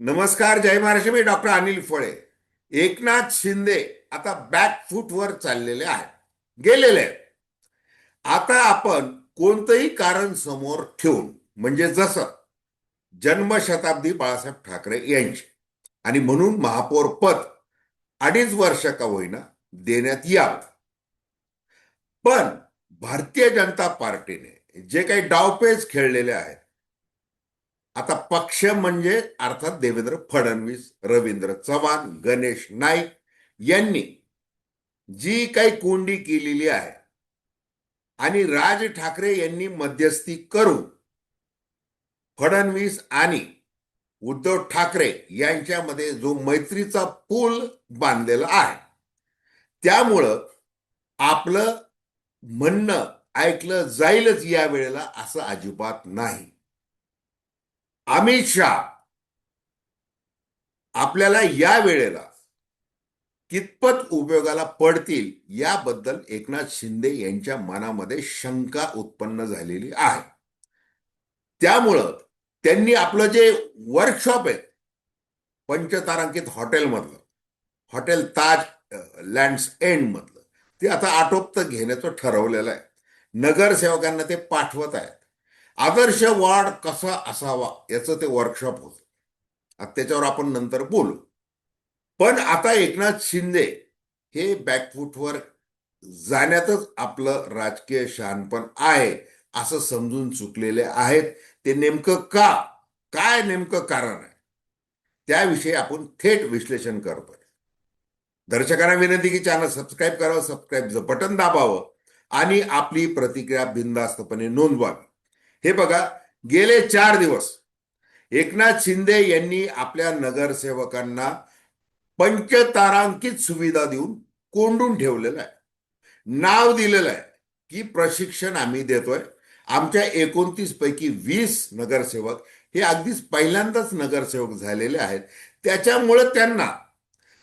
नमस्कार जय महाराष्ट्र. मी डॉक्टर अनिल फळे. एकनाथ शिंदे आता बॅक फूटवर चाललेले आहेत. गेलेले आहेत. आता आपण कोणतंही कारण समोर ठेवून म्हणजे जसं जन्मशताब्दी बाळासाहेब ठाकरे यांची आणि म्हणून महापौर पद अडीच वर्ष का होईना देण्यात यावं. पण भारतीय जनता पार्टीने जे काही डावपेच खेळलेले आहेत आता पक्ष म्हणजे अर्थात देवेंद्र फडणवीस रवींद्र चव्हाण गणेश नाईक यांनी जी काही कोंडी केलेली आहे आणि राज ठाकरे यांनी मध्यस्थी करून फडणवीस आणि उद्धव ठाकरे यांच्यामध्ये जो मैत्रीचा पूल बांधलेला आहे त्यामुळं आपलं म्हणणं ऐकलं जाईलच या वेळेला असं अजिबात नाही. अमित शहा आपल्याला या वेळेला कितपत उपयोगाला पडतील याबद्दल एकनाथ शिंदे यांच्या मनामध्ये शंका उत्पन्न झालेली आहे. त्यामुळं त्यांनी आपलं जे वर्कशॉप आहे पंचतारांकित हॉटेलमधलं हॉटेल ताज लँड्स एंड मधलं ते आता आटोपत घेण्याचं ठरवलेलं आहे. नगरसेवकांना ते पाठवत आहेत. आदर्श वाढ कसा असावा याचं ते वर्कशॉप होतं. त्याच्यावर आपण नंतर बोलू. पण आता एकनाथ शिंदे हे बॅकफूटवर जाण्यातच आपलं राजकीय शहाणपण आहे असं समजून चुकलेले आहेत. ते नेमकं का? काय नेमकं कारण आहे? त्याविषयी आपण थेट विश्लेषण करतोय. दर्शकांना विनंती की चॅनल सबस्क्राईब करावं सबस्क्राईबचं बटन दाबावं आणि आपली प्रतिक्रिया बिनधास्तपणे नोंदवावी. हे बघा गेले चार दिवस एकनाथ शिंदे यांनी आपल्या नगरसेवकांना पंचतारांकित सुविधा देऊन कोंडून ठेवलेलं आहे. नाव दिलेलं आहे की प्रशिक्षण आम्ही देतोय. आमच्या एकोणतीस पैकी वीस नगरसेवक हे अगदीच पहिल्यांदाच नगरसेवक झालेले आहेत. त्याच्यामुळे त्यांना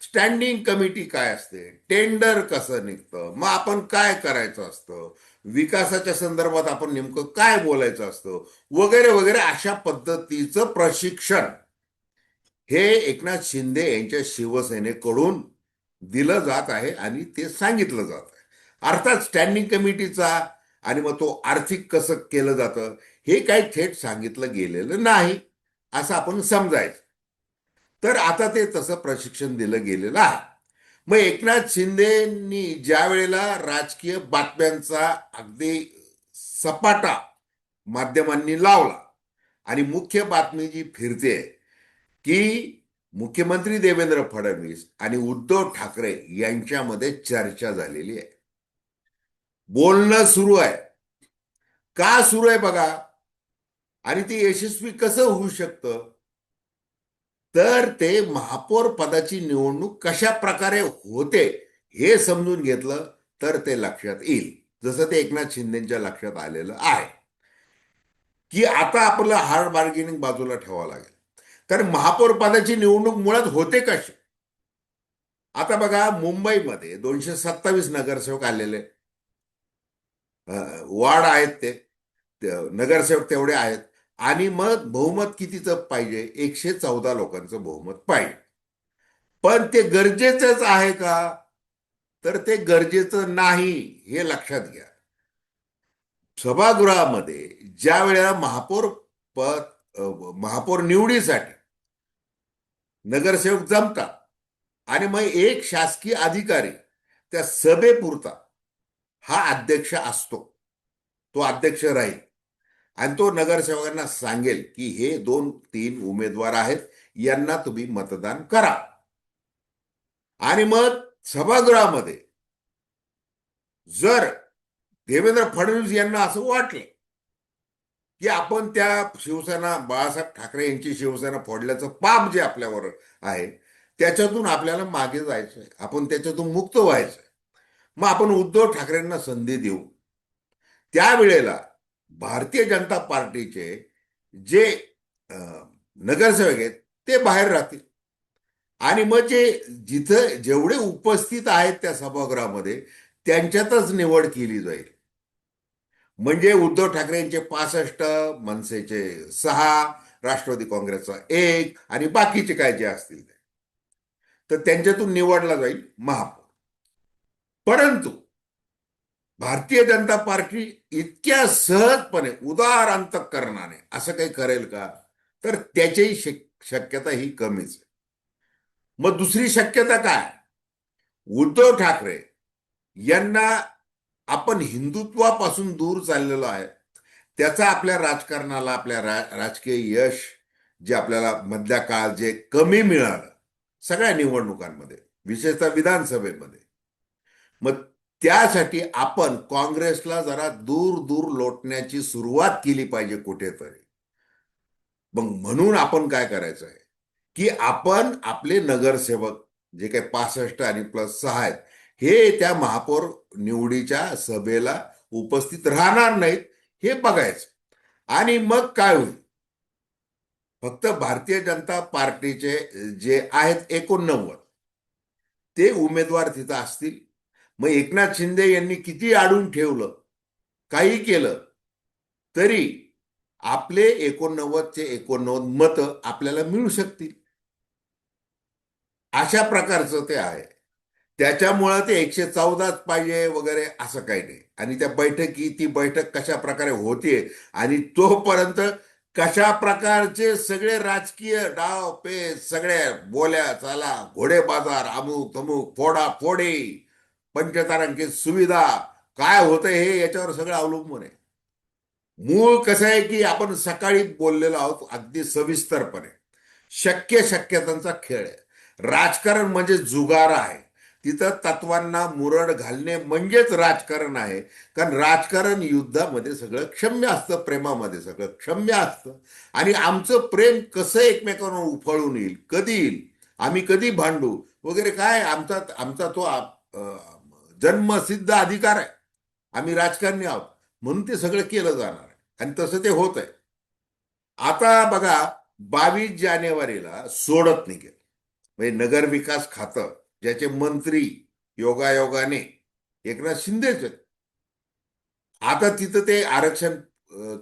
स्टँडिंग कमिटी काय असते? टेंडर कसं निघतं? मग आपण काय करायचं असतं? विकासाच्या संदर्भात आपण नेमकं काय बोलायचं असतं? वगैरे वगैरे अशा पद्धतीचं प्रशिक्षण हे एकनाथ शिंदे यांच्या शिवसेनेकडून दिलं जात आहे आणि ते सांगितलं जात आहे. अर्थात स्टँडिंग कमिटीचा आणि मग तो आर्थिक कसं केलं जातं हे काही थेट सांगितलं गेलेलं नाही असं आपण समजायचं. तर आता ते तसं प्रशिक्षण दिलं गेलेलं आहे. मग एकनाथ शिंदेनी ज्या वेळेला राजकीय बातम्यांचा अगदी सपाटा माध्यमांनी लावला आणि मुख्य बातमी जी फिरते की मुख्यमंत्री देवेंद्र फडणवीस आणि उद्धव ठाकरे यांच्यामध्ये चर्चा झालेली आहे. बोलणं सुरू आहे. का सुरू आहे बघा. आणि ते यशस्वी कसं होऊ शकतं? तर ते महापौर पदाची निवडणूक कशा प्रकारे होते हे समजून घेतलं तर ते लक्षात येईल. जसं ते एकनाथ शिंदेच्या लक्षात आलेलं आहे. की आता आपलं हार्ड बार्गेनिंग बाजूला ठेवावं लागेल. कारण महापौर पदाची निवडणूक मुळात होते कशी? आता बघा मुंबईमध्ये दोनशे सत्तावीस नगरसेवक आलेले. वार्ड आहेत ते नगरसेवक तेवढे आहेत. आणि मग बहुमत कितीचं पाहिजे? एकशे चौदा लोकांचं बहुमत पाहिजे. पण ते गरजेचंच आहे का? तर ते गरजेचं नाही हे लक्षात घ्या. सभागृहामध्ये ज्या वेळेला महापौर पद महापौर निवडीसाठी नगरसेवक जमतात आणि मग एक शासकीय अधिकारी त्या सभेपुरता हा अध्यक्ष असतो तो अध्यक्ष राहील. आणि तो नगरसेवकांना सांगेल की हे दोन तीन उमेदवार आहेत यांना तुम्ही मतदान करा. आणि मग सभागृहामध्ये जर देवेंद्र फडणवीस यांना असं वाटलं की आपण त्या शिवसेना बाळासाहेब ठाकरे यांची शिवसेना फोडल्याचं पाप जे आपल्यावर आहे त्याच्यातून आपल्याला मागे जायचंय. आपण त्याच्यातून मुक्त व्हायचंय. मग आपण उद्धव ठाकरेंना संधी देऊ. त्यावेळेला भारतीय जनता पार्टीचे जे नगरसेवक आहेत ते बाहेर राहतील. आणि मग जे जिथं जेवढे उपस्थित आहेत त्या सभागृहामध्ये त्यांच्यातच निवड केली जाईल. म्हणजे उद्धव ठाकरे यांचे पासष्ट मनसेचे सहा राष्ट्रवादी काँग्रेसचा एक आणि बाकीचे काय जे असतील ते. तर त्यांच्यातून निवडला जाईल महापौर. परंतु भारतीय जनता पार्टी इतक्या सहजपणे उदार अंतकरणाने असं काही करेल का? तर त्याचीही शक- शक्यता ही कमीच आहे. मग दुसरी शक्यता काय? उद्धव ठाकरे यांना आपण हिंदुत्वापासून दूर चाललेलो आहे. त्याचा आपल्या राजकारणाला आपल्या रा- राजकीय यश जे आपल्याला मधल्या काळात जे कमी मिळालं सगळ्या निवडणुकांमध्ये विशेषतः विधानसभेमध्ये. मग त्यासाठी आपण काँग्रेसला जरा दूर दूर लोटण्याची सुरुवात केली पाहिजे कुठेतरी. मग म्हणून आपण काय करायचं आहे? की आपण आपले नगरसेवक जे काही पासष्ट आणि प्लस सहा आहेत हे त्या महापौर निवडीच्या सभेला उपस्थित राहणार नाहीत हे बघायचं. आणि मग काय होईल? फक्त भारतीय जनता पार्टीचे जे आहेत एकोणनव्वद ते उमेदवार तिथं असतील. मग एकनाथ शिंदे यांनी किती आडून ठेवलं? काही केलं. तरी आपले एकोणनव्वदचे एकोणनव्वद मत आपल्याला मिळू शकतील. अशा प्रकारचं ते आहे. त्याच्यामुळं ते एकशे चौदाच पाहिजे वगैरे असं काही नाही. आणि त्या बैठकी ती बैठक कशा प्रकारे होते आणि तोपर्यंत कशा प्रकारचे सगळे राजकीय डाव पे सगळ्या बोल्या चाला घोडे बाजार अमुक तमुक फोडा फोडे पंचतारांकित सुविधा काय होतं हे याच्यावर सगळं अवलंबून आहे. मूळ कसं आहे की आपण सकाळी बोललेलो आहोत अगदी सविस्तरपणे. शक्य शक्यतांचा खेळ आहे. राजकारण म्हणजे जुगार आहे. तिथं तत्वांना मुरड घालणे म्हणजेच राजकारण आहे. कारण राजकारण युद्धामध्ये सगळं क्षम्य असतं प्रेमामध्ये सगळं क्षम्य असतं. आणि आमचं प्रेम कसं एकमेकांवर उफाळून येईल कधी येईल आम्ही कधी भांडू वगैरे काय आमचा आमचा तो जन्मसिद्ध अधिकार आहे. आम्ही राजकारणी आहोत. म्हणून ते सगळं केलं जाणार आहे. आणि तसं ते होत आहे. आता बघा बावीस जानेवारीला सोडत निघेल म्हणजे नगर विकास खातं ज्याचे मंत्री योगायोगाने एकनाथ शिंदेच आहेत. आता तिथं ते आरक्षण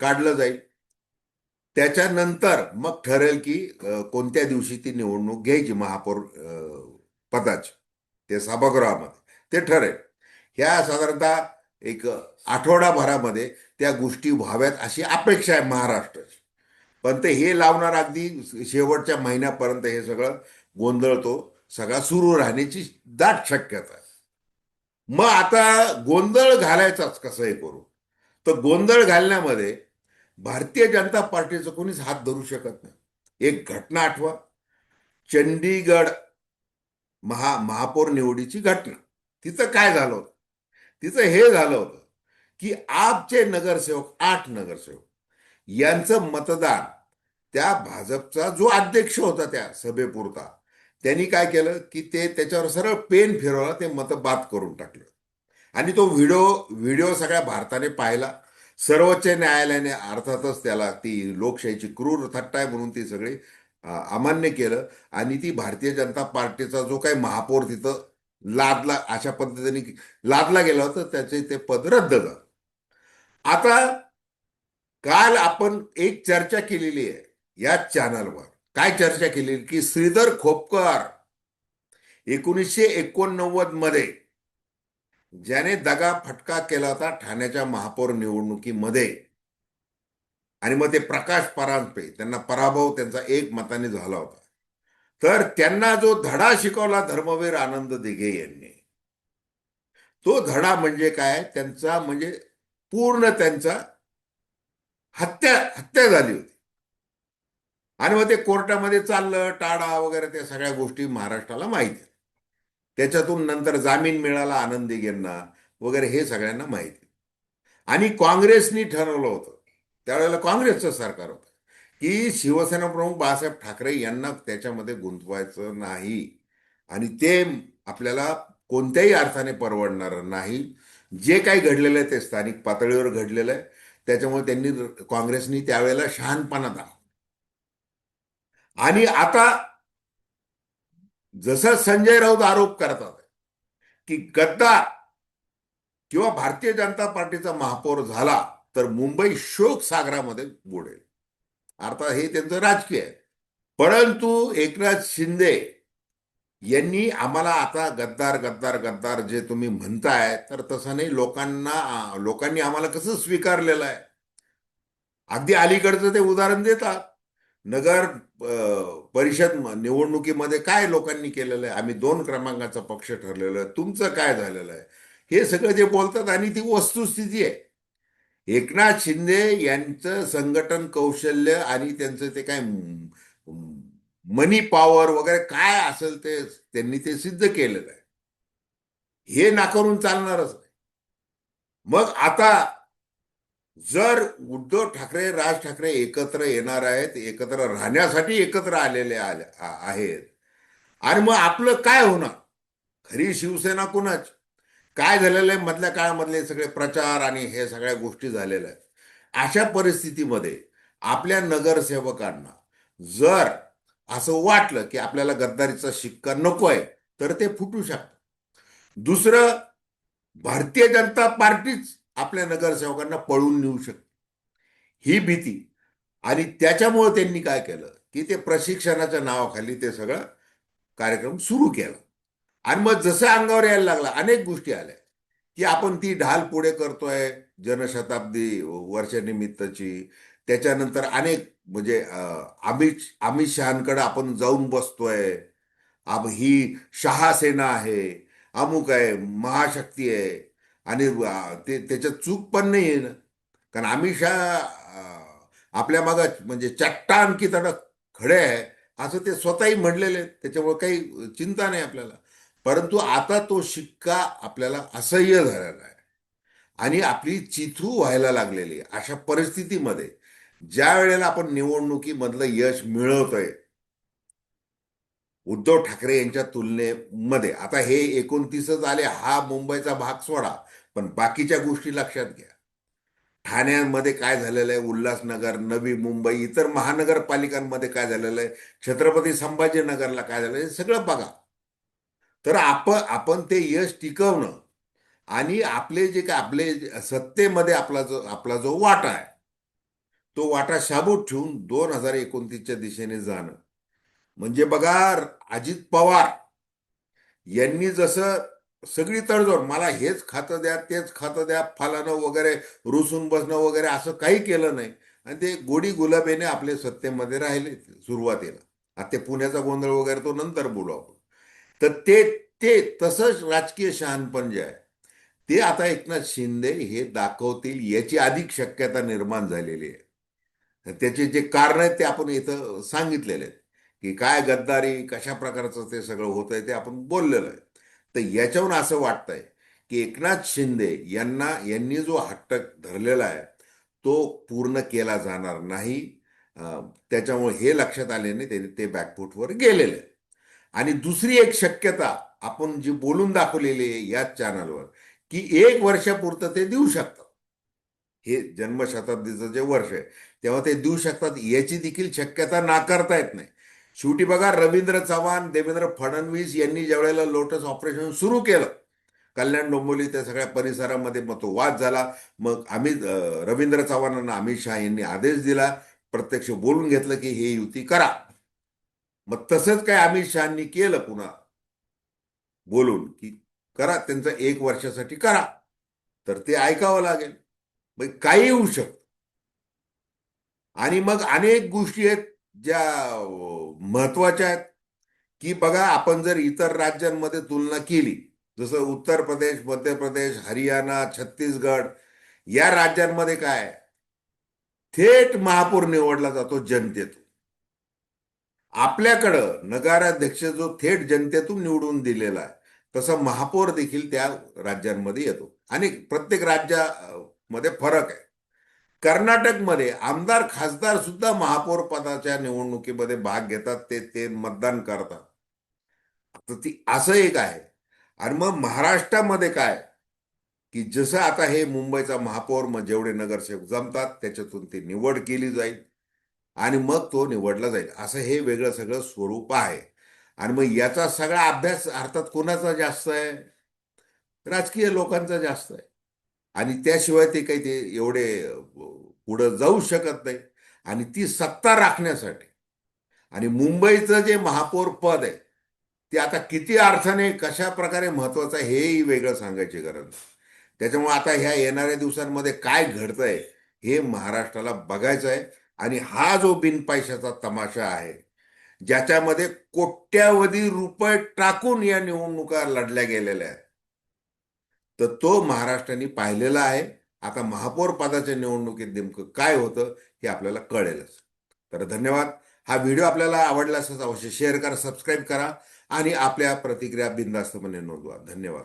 काढलं जाईल. त्याच्यानंतर मग ठरेल की कोणत्या दिवशी ती निवडणूक घ्यायची महापौर अं, पदाची. ते सभागृहामध्ये. ते ठरेल. ह्या साधारणतः एक आठवडाभरामध्ये त्या गोष्टी व्हाव्यात अशी अपेक्षा आहे महाराष्ट्राची. पण ते हे लावणार अगदी शेवटच्या महिन्यापर्यंत हे सगळं गोंधळ तो सगळा सुरू राहण्याची दाट शक्यता आहे. मग आता गोंधळ घालायचाच कसं हे करू. तर गोंधळ घालण्यामध्ये भारतीय जनता पार्टीचं कोणीच हात धरू शकत नाही. एक घटना आठवा. चंडीगड महा महापौर निवडीची घटना. तिथं काय झालं होतं? तिचं हे झालं होतं की आपचे नगरसेवक आठ नगरसेवक यांचं मतदान त्या भाजपचा जो अध्यक्ष होता त्या सभेपुरता त्यांनी काय केलं की ते त्याच्यावर सरळ पेन फिरवला ते मत बाद करून टाकलं. आणि तो व्हिडिओ व्हिडिओ सगळ्या भारताने पाहिला. सर्वोच्च न्यायालयाने अर्थातच त्याला ती लोकशाहीची क्रूर थट्टा आहे म्हणून ती सगळी अमान्य केलं. आणि ती भारतीय जनता पार्टीचा जो काही महापौर तिथं लादला अशा पद्धतीने लादला गेला होता त्याचे ते पद रद्द झालं. आता काल आपण एक चर्चा केलेली आहे या चॅनलवर. काय चर्चा केली? की श्रीधर खोपकर एकोणीसशे एकोणनव्वदमध्ये ज्याने दगा फटका केला होता ठाण्याच्या महापौर निवडणुकीमध्ये. आणि मग ते प्रकाश परांजपे त्यांना पराभव त्यांचा एक मताने झाला होता. तर त्यांना जो धडा शिकवला धर्मवीर आनंद दिघे यांनी तो धडा म्हणजे काय? त्यांचा म्हणजे पूर्ण त्यांचा हत्या हत्या झाली होती. आणि मग ते कोर्टामध्ये चाललं टाळा वगैरे त्या सगळ्या गोष्टी महाराष्ट्राला माहिती. आहेत. त्याच्यातून नंतर जामीन मिळाला आनंद दिघेंना वगैरे हे सगळ्यांना माहिती. आणि काँग्रेसनी ठरवलं होतं. त्यावेळेला काँग्रेसचं सरकार होतं. की शिवसेना प्रमुख बाळासाहेब ठाकरे यांना त्याच्यामध्ये गुंतवायचं नाही. आणि ते आपल्याला कोणत्याही अर्थाने परवडणार नाही. जे काही घडलेलं आहे ते स्थानिक पातळीवर घडलेलं आहे. त्याच्यामुळे त्यांनी काँग्रेसनी त्यावेळेला शहाणपणा दाखवला. आणि आता जसं संजय राऊत आरोप करतात की गद्दार किंवा भारतीय जनता पार्टीचा महापौर झाला तर मुंबई शोक सागरामध्ये बुडेल. अर्थात हे त्यांचं राजकीय आहे. परंतु एकनाथ शिंदे यांनी आम्हाला आता गद्दार गद्दार गद्दार जे तुम्ही म्हणताय तर तसं नाही लोकांना लोकांनी आम्हाला कसं स्वीकारलेलं आहे? अगदी अलीकडचं ते उदाहरण देतात. नगर परिषद निवडणुकीमध्ये काय लोकांनी केलेलं आहे? आम्ही दोन क्रमांकाचा पक्ष ठरलेलो आहे. तुमचं काय झालेलं आहे? हे सगळं जे बोलतात आणि ती वस्तुस्थिती आहे. एकनाथ शिंदे यांचं संघटन कौशल्य आणि त्यांचं ते काय मनी पॉवर वगैरे काय असेल ते त्यांनी ते सिद्ध केलेलं आहे. हे नाकारून चालणारच नाही. मग आता जर उद्धव ठाकरे राज ठाकरे एकत्र येणार आहेत एकत्र राहण्यासाठी एकत्र आलेले आले- आहेत. आणि मग आपलं काय होणार? खरी शिवसेना कुणाच? काय झालेलं आहे? मधल्या काळामधले सगळे प्रचार आणि हे सगळ्या गोष्टी झालेल्या आहेत. अशा परिस्थितीमध्ये आपल्या नगरसेवकांना जर असं वाटलं की आपल्याला गद्दारीचा शिक्का नको आहे तर ते फुटू शकतं दुसरं भारतीय जनता पार्टीच आपल्या नगरसेवकांना पळून नेऊ शकते. ही भीती. आणि त्याच्यामुळे त्यांनी काय केलं? की ते प्रशिक्षणाच्या नावाखाली ते सगळं कार्यक्रम सुरू केला. आणि मग जसं अंगावर यायला लागला अनेक गोष्टी आल्या. की आपण ती ढाल पुढे करतोय जनशताब्दी वर्षानिमित्ताची. त्याच्यानंतर अनेक म्हणजे अमित अमित शहाकडे आपण जाऊन बसतोय. अब ही शहासेना आहे अमुक आहे महाशक्ती आहे. आणि ते त्याच्यात चूक पण नाही आहे ना. कारण अमित शहा आपल्या मागात म्हणजे चट्टान की तडक खडे आहे. असं ते स्वतःही म्हणलेले आहेत. त्याच्यामुळे काही चिंता नाही आपल्याला. परंतु आता तो शिक्का आपल्याला असह्य झालेला आहे. आणि आपली चिथू व्हायला लागलेली आहे अशा परिस्थितीमध्ये ज्या वेळेला आपण निवडणुकीमधलं यश मिळवतोय उद्धव ठाकरे यांच्या तुलनेमध्ये आता हे एकोणतीसच आले हा मुंबईचा भाग सोडा पण बाकीच्या गोष्टी लक्षात घ्या. ठाण्यामध्ये काय झालेलं आहे? उल्हासनगर नवी मुंबई इतर महानगरपालिकांमध्ये काय झालेलं आहे? छत्रपती संभाजीनगरला काय झालं हे सगळं बघा. तर आपण आपण ते यश टिकवणं आणि आपले जे काय आपले सत्तेमध्ये आपला जो आपला जो वाटा आहे तो वाटा शाबूत ठेवून दोन हजार एकोणतीसच्या दिशेने जाणं. म्हणजे बघा अजित पवार यांनी जसं सगळी तडजोड मला हेच खातं द्या तेच खातं द्या फलानं वगैरे रुसून बसणं वगैरे असं काही केलं नाही. आणि ते गोडी गुलाबेने आपले सत्तेमध्ये राहिले सुरुवातीला. आता ते पुण्याचा गोंधळ वगैरे तो नंतर बोलू आपण. तर ते ते तसंच राजकीय शहाणपण जे आहे ते आता एकनाथ शिंदे हे दाखवतील याची अधिक शक्यता निर्माण झालेली आहे. त्याचे जे कारण आहेत ते आपण इथं सांगितलेले आहेत की काय गद्दारी कशा प्रकारचं ते सगळं होत आहे ते आपण बोललेलं आहे. तर याच्यावरून असं वाटतंय की एकनाथ शिंदे यांना यांनी जो हट्टक धरलेला आहे तो पूर्ण केला जाणार नाही. त्याच्यामुळे हे लक्षात आल्याने ते ते बॅकफूटवर गेलेले आणि दुसरी एक शक्यता आपण जी बोलून दाखवलेली आहे याच चॅनलवर की एक वर्षापुरतं ते देऊ शकतात. हे जन्मशताब्दीचं जे वर्ष आहे तेव्हा ते देऊ शकतात. याची देखील शक्यता नाकारता येत नाही. शेवटी बघा रवींद्र चव्हाण देवेंद्र फडणवीस यांनी ज्यावेळेला लोटस ऑपरेशन सुरू केलं कल्याण डोंबिवली त्या सगळ्या परिसरामध्ये मग तो वाद झाला. मग आम्ही रवींद्र चव्हाणांना अमित शहा यांनी आदेश दिला. प्रत्यक्ष बोलून घेतलं की हे युती करा. मग तसंच काय अमित शहानी केलं पुन्हा? बोलून की करा त्यांचं एक वर्षासाठी करा. तर ते ऐकावं लागेल. मग काही होऊ शकतं. आणि मग अनेक गोष्टी आहेत ज्या महत्त्वाच्या आहेत. की बघा आपण जर इतर राज्यांमध्ये तुलना केली जसं उत्तर प्रदेश मध्य प्रदेश हरियाणा छत्तीसगड या राज्यांमध्ये काय थेट महापौर निवडला जातो जनतेतून. आपल्याकडं नगराध्यक्ष जो थेट जनतेतून निवडून दिलेला आहे तसा महापौर देखील त्या राज्यांमध्ये येतो. आणि प्रत्येक राज्यामध्ये फरक आहे. कर्नाटकमध्ये आमदार खासदार सुद्धा महापौर पदाच्या निवडणुकीमध्ये भाग घेतात ते ते मतदान करतात. तर ती असं एक आहे. आणि मग महाराष्ट्रामध्ये काय? की जसं आता हे मुंबईचा महापौर मग जेवढे नगरसेवक जमतात त्याच्यातून ती निवड केली जाईल. आणि मग तो निवडला जाईल. असं हे वेगळं सगळं स्वरूप आहे. आणि मग याचा सगळा अभ्यास अर्थात कोणाचा जास्त आहे? राजकीय लोकांचा जास्त आहे. आणि त्याशिवाय ते काही ते एवढे पुढं जाऊ शकत नाही. आणि ती सत्ता राखण्यासाठी. आणि मुंबईचं जे महापौर पद आहे ते आता किती अर्थाने कशा प्रकारे महत्वाचं आहे हेही वेगळं सांगायची गरज नाही. त्याच्यामुळे आता ह्या येणाऱ्या दिवसांमध्ये काय घडतंय हे महाराष्ट्राला बघायचं आहे. आणि हा जो बिनपैशाचा तमाशा आहे ज्याच्यामध्ये कोट्यावधी रुपये टाकून या निवडणुका लढल्या गेलेल्या आहेत तर तो महाराष्ट्राने पाहिलेला आहे. आता महापौर पदाच्या निवडणुकीत नेमकं काय होतं हे आपल्याला कळेलच. तर धन्यवाद. हा व्हिडिओ आपल्याला आवडला असेल अवश्य शेअर करा सबस्क्राईब करा आणि आपल्या प्रतिक्रिया बिंदास्तपणे नोंदवा. धन्यवाद.